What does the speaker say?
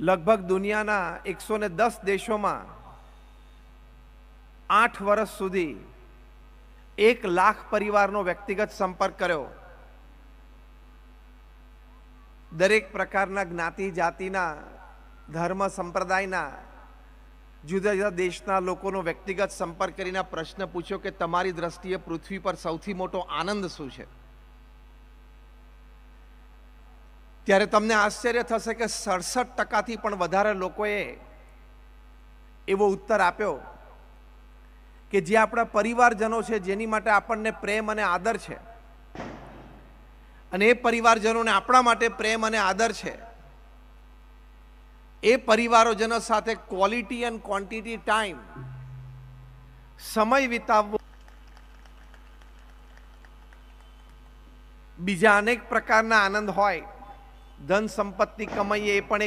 લગભગ દુનિયાના એકસો ને દસ દેશોમાં આઠ વર્ષ સુધી એક લાખ પરિવારનો વ્યક્તિગત સંપર્ક કર્યો. દરેક પ્રકારના જ્ઞાતિ, જાતિના, ધર્મ, સંપ્રદાયના, જુદા જુદા દેશના લોકોનો વ્યક્તિગત સંપર્ક કરીને પ્રશ્ન પૂછ્યો કે તમારી દ્રષ્ટિએ પૃથ્વી પર સૌથી મોટો આનંદ શું છે? ત્યારે તમને આશ્ચર્ય થશે કે સડસઠ ટકાથી પણ વધારે લોકોએ એવો ઉત્તર આપ્યો કે જે આપણા પરિવારજનો છે, જેની માટે આપણને પ્રેમ અને આદર છે. અને એ પરિવારજનોને આપણા માટે પ્રેમ અને આદર છે. એ પરિવારોજનો સાથે ક્વોલિટી એન્ડ ક્વોન્ટિટી ટાઈમ સમય વિતાવવો. બીજા અનેક પ્રકારના આનંદ હોય. ધન સંપત્તિ કમાઈએ એ પણ એક